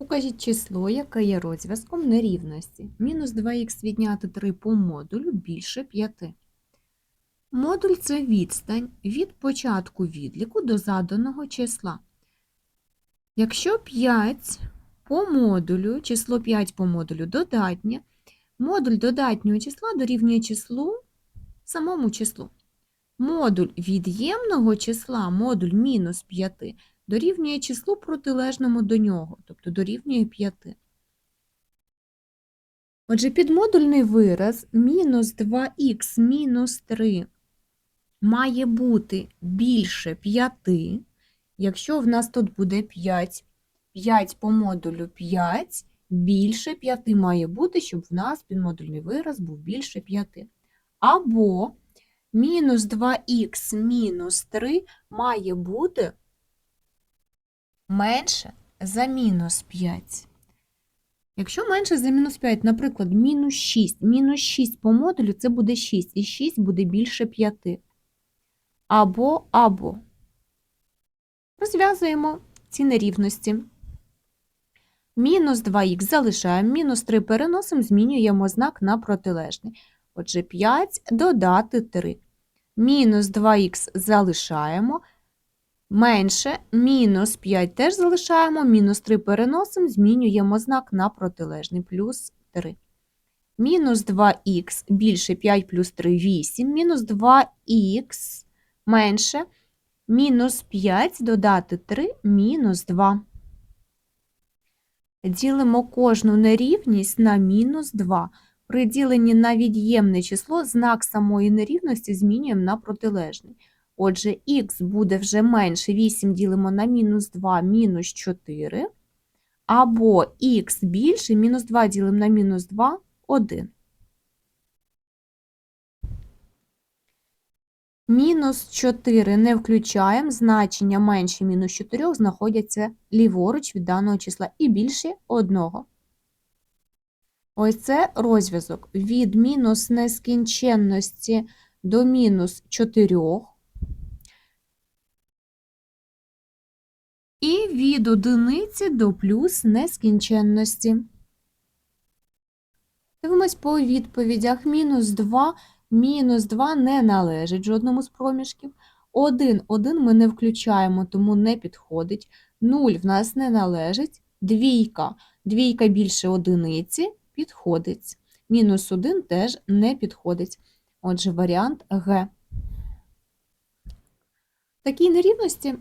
Укажіть число, яке є розв'язком нерівності. Мінус 2х відняти 3 по модулю більше 5. Модуль – це відстань від початку відліку до заданого числа. Якщо 5 по модулю, число 5 по модулю додатнє, модуль додатнього числа дорівнює числу самому числу. Модуль від'ємного числа, модуль мінус 5, дорівнює числу протилежному до нього, тобто дорівнює 5. Отже, підмодульний вираз мінус 2х мінус 3 має бути більше 5, якщо в нас тут буде 5. 5 по модулю 5, більше 5 має бути, щоб в нас підмодульний вираз був більше 5. Або мінус 2х мінус 3 має бути менше за мінус 5. Якщо менше за мінус 5, наприклад, мінус 6, мінус 6 по модулю це буде 6, і 6 буде більше 5. Або, або. Розв'язуємо ці нерівності. Мінус 2х залишаємо, мінус 3 переносимо, змінюємо знак на протилежний. Отже, 5 додати 3. Мінус 2х залишаємо, менше, мінус 5 теж залишаємо, мінус 3 переносимо, змінюємо знак на протилежний, плюс 3. Мінус 2х більше 5 плюс 3 – 8, мінус 2х менше, мінус 5 додати 3, мінус 2. Ділимо кожну нерівність на мінус 2. При діленні на від'ємне число знак самої нерівності змінюємо на протилежний. Отже, х буде вже менше 8 ділимо на мінус 2, мінус 4. Або х більше, мінус 2 ділимо на мінус 2, 1. Мінус 4 не включаємо, значення менше мінус 4 знаходяться ліворуч від даного числа і більше 1. Ось це розв'язок від мінус нескінченності до мінус 4 і від одиниці до плюс нескінченності. Дивимось по відповідях. Мінус 2, мінус 2 не належить жодному з проміжків. 1, 1 ми не включаємо, тому не підходить. 0 в нас не належить. Двійка, двійка більше одиниці підходить. Мінус 1 теж не підходить. Отже, варіант Г. Такій нерівності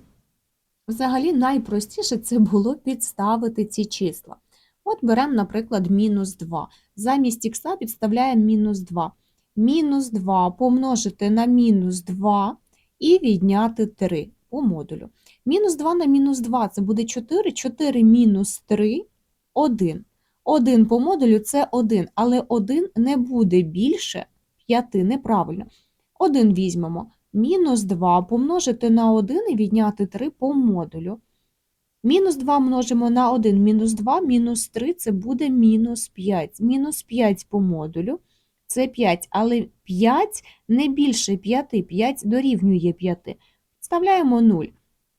взагалі найпростіше це було підставити ці числа. От беремо, наприклад, мінус 2. Замість х підставляємо мінус 2. Мінус 2 помножити на мінус 2 і відняти 3 по модулю. Мінус 2 на мінус 2 це буде 4, 4 мінус 3 – 1. 1 по модулю це 1, але 1 не буде більше 5, неправильно. 1 візьмемо. Мінус 2 помножити на 1 і відняти 3 по модулю. Мінус 2 множимо на 1, мінус 2, мінус 3 це буде мінус 5. Мінус 5 по модулю це 5, але 5 не більше 5, 5 дорівнює 5. Вставляємо 0.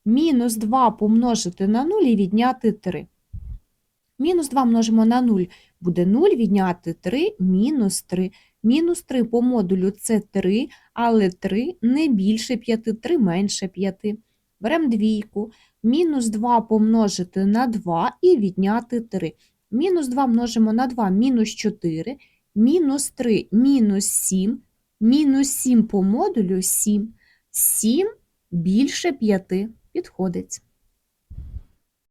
Мінус 2 помножити на 0 і відняти 3. Мінус 2 множимо на 0, буде 0, відняти 3, мінус 3. Мінус 3 по модулю це 3, але 3 не більше 5, 3 менше 5. Беремо двійку. Мінус 2 помножити на 2 і відняти 3. Мінус 2 множимо на 2, мінус 4, мінус 3, мінус 7, мінус 7 по модулю 7. 7 більше 5 підходить.